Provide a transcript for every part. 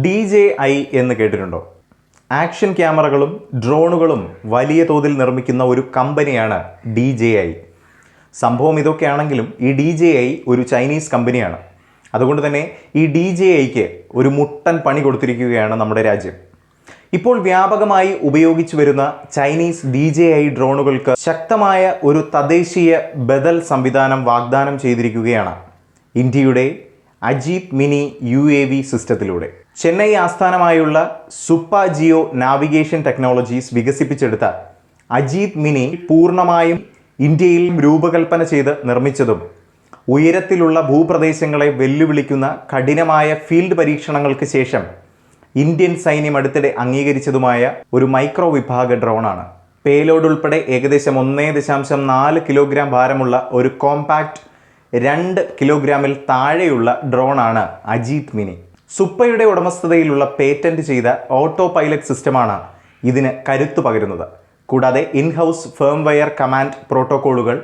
D J I എന്ന് കേട്ടിട്ടുണ്ടോ? Action ക്യാമറകളും ഡ്രോണുകളും വലിയ തോതിൽ നിർമ്മിക്കുന്ന ഒരു കമ്പനിയാണ് ഡി ജെ ഐ. സംഭവം ഇതൊക്കെയാണെങ്കിലും ഈ ഡി ജെ ഐ ഒരു ചൈനീസ് കമ്പനിയാണ്. അതുകൊണ്ട് തന്നെ ഈ ഡി ജെ ഐക്ക് ഒരു മുട്ടൻ പണി കൊടുത്തിരിക്കുകയാണ് നമ്മുടെ രാജ്യം. ഇപ്പോൾ വ്യാപകമായി ഉപയോഗിച്ചു വരുന്ന ചൈനീസ് ഡി ജെ ഐ ഡ്രോണുകൾക്ക് ശക്തമായ ഒരു തദ്ദേശീയ ബദൽ സംവിധാനം വാഗ്ദാനം ചെയ്തിരിക്കുകയാണ്. ഇന്ത്യയുടെ Ajeet mini U A V സിസ്റ്റത്തിലൂടെ. Chennai ആസ്ഥാനമായുള്ള സുപ്പ ജിയോ നാവിഗേഷൻ ടെക്നോളജീസ് വികസിപ്പിച്ചെടുത്ത അജീപ് മിനി പൂർണമായും ഇന്ത്യയിൽ രൂപകൽപ്പന ചെയ്ത് നിർമ്മിച്ചതും ഉയരത്തിലുള്ള ഭൂപ്രദേശങ്ങളെ വെല്ലുവിളിക്കുന്ന കഠിനമായ ഫീൽഡ് പരീക്ഷണങ്ങൾക്ക് ശേഷം ഇന്ത്യൻ സൈന്യം അടുത്തിടെ അംഗീകരിച്ചതുമായ ഒരു മൈക്രോ വിഭാഗ ഡ്രോണാണ്. പേലോഡ് ഉൾപ്പെടെ ഏകദേശം ഒന്നേ ദശാംശം നാല് കിലോഗ്രാം ഭാരമുള്ള ഒരു കോമ്പാക്ട് രണ്ട് കിലോഗ്രാമിൽ താഴെയുള്ള ഡ്രോണാണ് അജീത് മിനി. സുപ്പയുടെ ഉടമസ്ഥതയിലുള്ള പേറ്റന്റ് ചെയ്ത ഓട്ടോ പൈലറ്റ് സിസ്റ്റമാണ് ഇതിന് കരുത്തു പകരുന്നത്. കൂടാതെ ഇൻഹൗസ് ഫേംവെയർ കമാൻഡ് പ്രോട്ടോക്കോളുകൾ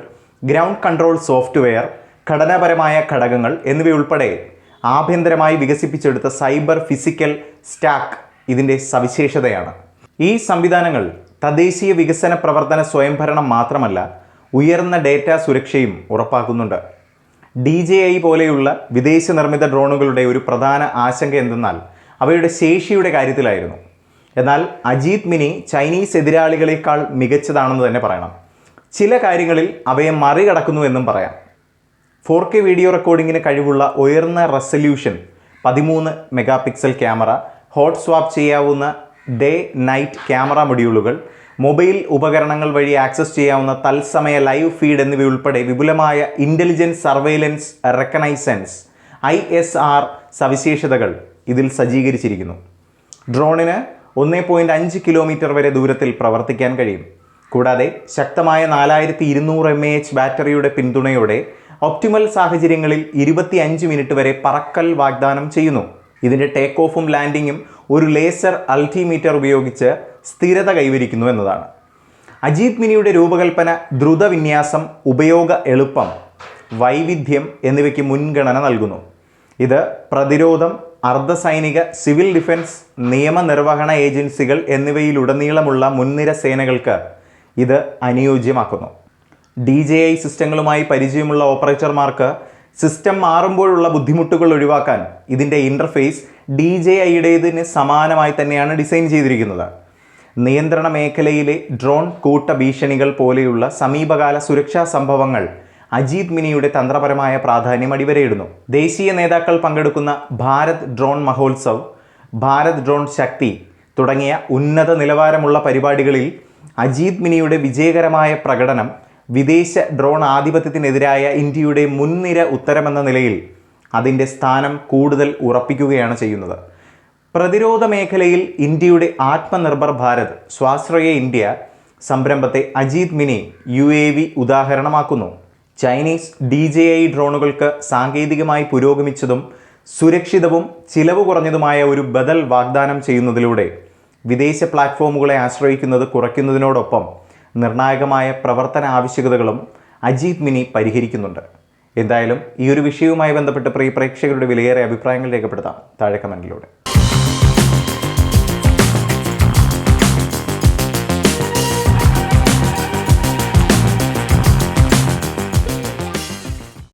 ഗ്രൗണ്ട് കൺട്രോൾ സോഫ്റ്റ്വെയർ ഘടനാപരമായ ഘടകങ്ങൾ എന്നിവയുൾപ്പെടെ ആഭ്യന്തരമായി വികസിപ്പിച്ചെടുത്ത സൈബർ ഫിസിക്കൽ സ്റ്റാക്ക് ഇതിന്റെ സവിശേഷതയാണ്. ഈ സംവിധാനങ്ങൾ തദ്ദേശീയ വികസന പ്രവർത്തന സ്വയംഭരണം മാത്രമല്ല ഉയർന്ന ഡേറ്റ സുരക്ഷയും ഉറപ്പാക്കുന്നുണ്ട്. ഡി ജെ ഐ പോലെയുള്ള വിദേശ നിർമ്മിത ഡ്രോണുകളുടെ ഒരു പ്രധാന ആശങ്ക എന്തെന്നാൽ അവയുടെ ശേഷിയുടെ കാര്യത്തിലായിരുന്നു. എന്നാൽ അജീത് മിനി ചൈനീസ് എതിരാളികളെക്കാൾ മികച്ചതാണെന്ന് തന്നെ പറയണം. ചില കാര്യങ്ങളിൽ അവയെ മറികടക്കുന്നു എന്നും പറയാം. ഫോർ കെ വീഡിയോ റെക്കോർഡിങ്ങിന് കഴിവുള്ള ഉയർന്ന റെസല്യൂഷൻ പതിമൂന്ന് megapixel camera hot swap ചെയ്യാവുന്ന ഡേ നൈറ്റ് ക്യാമറ മൊഡ്യൂളുകൾ മൊബൈൽ ഉപകരണങ്ങൾ വഴി ആക്സസ് ചെയ്യാവുന്ന തത്സമയ ലൈവ് ഫീഡ് എന്നിവയുൾപ്പെടെ വിപുലമായ intelligence surveillance reconnaissance I S R സവിശേഷതകൾ ഇതിൽ സജ്ജീകരിച്ചിരിക്കുന്നു. ഡ്രോണിന് ഒന്നേ പോയിന്റ് അഞ്ച് കിലോമീറ്റർ വരെ ദൂരത്തിൽ പ്രവർത്തിക്കാൻ കഴിയും. കൂടാതെ ശക്തമായ നാലായിരത്തി ഇരുന്നൂറ് എം എ എച്ച് ബാറ്ററിയുടെ പിന്തുണയോടെ ഒപ്റ്റിമൽ സാഹചര്യങ്ങളിൽ ഇരുപത്തി അഞ്ച് മിനിറ്റ് വരെ പറക്കൽ വാഗ്ദാനം ചെയ്യുന്നു. ഇതിന്റെ ടേക്ക് ഓഫും ലാൻഡിങ്ങും ഒരു ലേസർ അൾട്ടിമീറ്റർ ഉപയോഗിച്ച് സ്ഥിരത കൈവരിക്കുന്നു എന്നതാണ്. അജീത് മിനിയുടെ രൂപകൽപ്പന ദ്രുതവിന്യാസം ഉപയോഗ എളുപ്പം വൈവിധ്യം എന്നിവയ്ക്ക് മുൻഗണന നൽകുന്നു. ഇത് പ്രതിരോധം അർദ്ധസൈനിക സിവിൽ ഡിഫൻസ് നിയമനിർവഹണ ഏജൻസികൾ എന്നിവയിലുടനീളമുള്ള മുൻനിര സേനകൾക്ക് ഇത് അനുയോജ്യമാക്കുന്നു. ഡി ജെ ഐ സിസ്റ്റങ്ങളുമായി പരിചയമുള്ള ഓപ്പറേറ്റർമാർക്ക് സിസ്റ്റം മാറുമ്പോഴുള്ള ബുദ്ധിമുട്ടുകൾ ഒഴിവാക്കാൻ ഇതിന്റെ ഇന്റർഫേസ് ഡി ജെ ഐയുടേതിന് സമാനമായി തന്നെയാണ് ഡിസൈൻ ചെയ്തിരിക്കുന്നത്. നിയന്ത്രണ മേഖലയിലെ ഡ്രോൺ കൂട്ട ഭീഷണികൾ പോലെയുള്ള സമീപകാല സുരക്ഷാ സംഭവങ്ങൾ അജീത് മിനിയുടെ തന്ത്രപരമായ പ്രാധാന്യം അടിവരയിടുന്നു. ദേശീയ നേതാക്കൾ പങ്കെടുക്കുന്ന ഭാരത് ഡ്രോൺ മഹോത്സവ് ഭാരത് ഡ്രോൺ ശക്തി തുടങ്ങിയ ഉന്നത നിലവാരമുള്ള പരിപാടികളിൽ അജീത് മിനിയുടെ വിജയകരമായ പ്രകടനം വിദേശ ഡ്രോൺ ആധിപത്യത്തിനെതിരായ ഇന്ത്യയുടെ മുൻനിര ഉത്തരമെന്ന നിലയിൽ അതിന്റെ സ്ഥാനം കൂടുതൽ ഉറപ്പിക്കുകയാണ് ചെയ്യുന്നത്. പ്രതിരോധ മേഖലയിൽ ഇന്ത്യയുടെ ആത്മനിർഭർ ഭാരത് സ്വാശ്രയ India സംരംഭത്തെ Ajeet mini U A V ഉദാഹരണമാക്കുന്നു. Chinese D J I ഡ്രോണുകൾക്ക് സാങ്കേതികമായി പുരോഗമിച്ചതും സുരക്ഷിതവും ചിലവ് കുറഞ്ഞതുമായ ഒരു ബദൽ വാഗ്ദാനം ചെയ്യുന്നതിലൂടെ വിദേശ പ്ലാറ്റ്ഫോമുകളെ ആശ്രയിക്കുന്നത് കുറയ്ക്കുന്നതിനോടൊപ്പം നിർണായകമായ പ്രവർത്തന ആവശ്യകതകളും അജീത് മിനി പരിഹരിക്കുന്നുണ്ട്. എന്തായാലും ഈ ഒരു വിഷയവുമായി ബന്ധപ്പെട്ട് പ്രിയ പ്രേക്ഷകരുടെ വിലയേറെ അഭിപ്രായങ്ങൾ രേഖപ്പെടുത്താം. താഴെ കമന്റിലൂടെ